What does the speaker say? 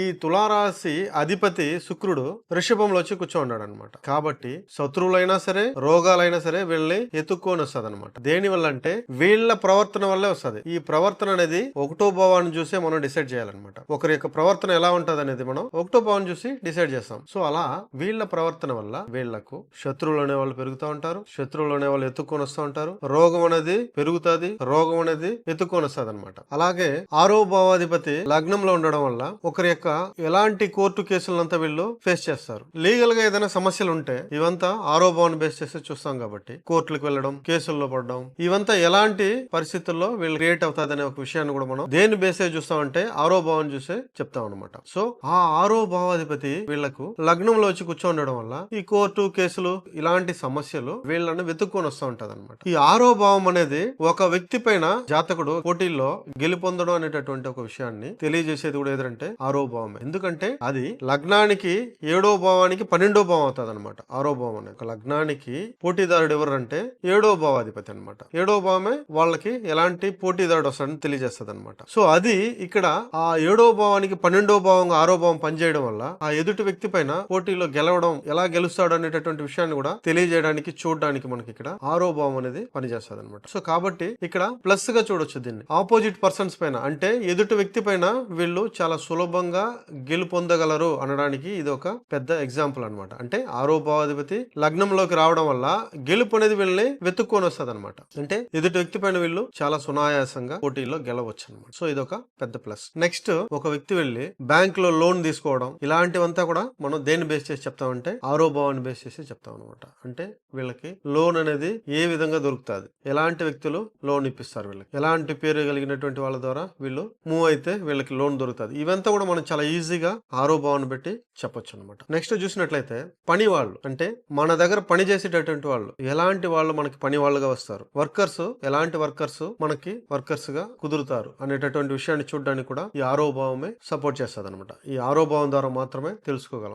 ఈ తులారాశి అధిపతి శుక్రుడు రిషభంలో వచ్చి కూర్చోన్నాడు అనమాట కాబట్టి శత్రువులైనా సరే రోగాలైనా సరే వీళ్ళని ఎత్తుక్కొని వస్తుంది అనమాట దేని వల్ల అంటే వీళ్ళ ప్రవర్తన వల్లే వస్తుంది. ఈ ప్రవర్తన అనేది ఒకటో భావాన్ని చూసే మనం డిసైడ్ చేయాలన్నమాట ఒకరి యొక్క ప్రవర్తన ఎలా ఉంటది అనేది మనం ఒకటో భావం చూసి డిసైడ్ చేస్తాం. సో అలా వీళ్ళ ప్రవర్తన వల్ల వీళ్ళకు శత్రువులు అనే వాళ్ళు పెరుగుతూ ఉంటారు. శత్రువులు అనే వాళ్ళు ఎత్తుక్కొని వస్తూ ఉంటారు. రోగం అనేది పెరుగుతుంది. రోగం అనేది ఎత్తుక్కొని వస్తుంది అనమాట అలాగే ఆరో భావాధిపతి లగ్నంలో ఉండడం వల్ల ఒకరి యొక్క ఎలాంటి కోర్టు కేసులంతా వీళ్ళు ఫేస్ చేస్తారు. లీగల్గా ఏదైనా సమస్యలు ఉంటే ఇవంతా ఆరో బేస్ చేసి చూస్తాం కాబట్టి కోర్టులకు వెళ్ళడం కేసుల్లో పడడం ఇవంతా ఎలాంటి పరిస్థితుల్లో వీళ్ళు క్రియేట్ అవుతుంది అనే ఒక విషయాన్ని కూడా మనం దేని బేసే చూస్తామంటే ఆరో భావం చూసే చెప్తాం అనమాట సో ఆ ఆరో భావాధిపతి వీళ్ళకు లగ్నంలో వచ్చి కూర్చోండడం వల్ల ఈ కోర్టు కేసులు ఇలాంటి సమస్యలు వీళ్ళని వెతుక్కొని వస్తూ ఉంటది అనమాట ఈ ఆరో భావం అనేది ఒక వ్యక్తి పైన జాతకుడు పోటీల్లో గెలుపొందడం అనేటటువంటి ఒక విషయాన్ని తెలియజేసేది కూడా ఏదంటే ఆరో భావమే. ఎందుకంటే అది లగ్నానికి ఏడో భావానికి పన్నెండో భావం అవుతుంది అనమాట ఆరో భావం ఒక లగ్నానికి పోటీదారుడు ఎవరంటే ఏడో భావాధిపతి అనమాట ఏడో భావమే వాళ్ళకి ఎలాంటి పోటీదారుడు వస్తాడని తెలియజేస్తుంది అనమాట సో అది ఇక్కడ ఆ ఏడో భావానికి పన్నెండో భావం ఆరో భావం పనిచేయడం వల్ల ఆ ఎదుటి వ్యక్తి పైన పోటీలో గెలవడం ఎలా గెలుస్తాడు అనేటటువంటి విషయాన్ని కూడా తెలియజేయడానికి చూడడానికి మనకి ఇక్కడ ఆరో భావం అనేది పనిచేస్తుంది అనమాట సో కాబట్టి ఇక్కడ ప్లస్గా చూడొచ్చు దీన్ని. ఆపోజిట్ పర్సన్స్ పైన అంటే ఎదుటి వ్యక్తి పైన వీళ్ళు చాలా సులభంగా గెలుపొందగలరు అనడానికి ఇది ఒక పెద్ద ఎగ్జాంపుల్ అన్నమాట. అంటే ఆరో భావాధిపతి లగ్నంలోకి రావడం వల్ల గెలుపు అనేది వీళ్ళని వెతుక్కొని వస్తుంది అనమాట అంటే ఎదుటి వ్యక్తి పైన వీళ్ళు చాలా సునాయాసంగా పోటీలో గెలవచ్చు అనమాట సో ఇది ఒక పెద్ద ప్లస్ నెక్స్ట్ ఒక వ్యక్తి వెళ్ళి బ్యాంక్లో లోన్ తీసుకోవడం ఇలాంటివంతా కూడా మనం దేన్ని బేస్ చేసి చెప్తామంటే ఆరో భావాన్ని బేస్ చేసి చెప్తాం అనమాట అంటే వీళ్ళకి లోన్ అనేది ఏ విధంగా దొరుకుతుంది? ఎలాంటి వ్యక్తులు లోన్ ఇప్పిస్తారు వీళ్ళకి? ఎలాంటి పేరు కలిగినటువంటి వాళ్ళ ద్వారా వీళ్ళు మూవ్ అయితే వీళ్ళకి లోన్ దొరుకుతుంది? ఇవంతా కూడా మనం చాలా ఈజీగా ఆరో భావన పెట్టి చెప్పొచ్చు అనమాట నెక్స్ట్ చూసినట్లయితే పని వాళ్ళు అంటే మన దగ్గర పని చేసేటటువంటి వాళ్ళు ఎలాంటి వాళ్ళు మనకి పని వాళ్ళుగా వస్తారు? వర్కర్స్ ఎలాంటి వర్కర్స్ మనకి వర్కర్స్గా కుదురుతారు అనేటటువంటి విషయాన్ని చూడడానికి కూడా ఈ ఆరో భావమే సపోర్ట్ చేస్తుంది అనమాట ఈ ఆరో భావం ద్వారా మాత్రమే తెలుసుకోగలం.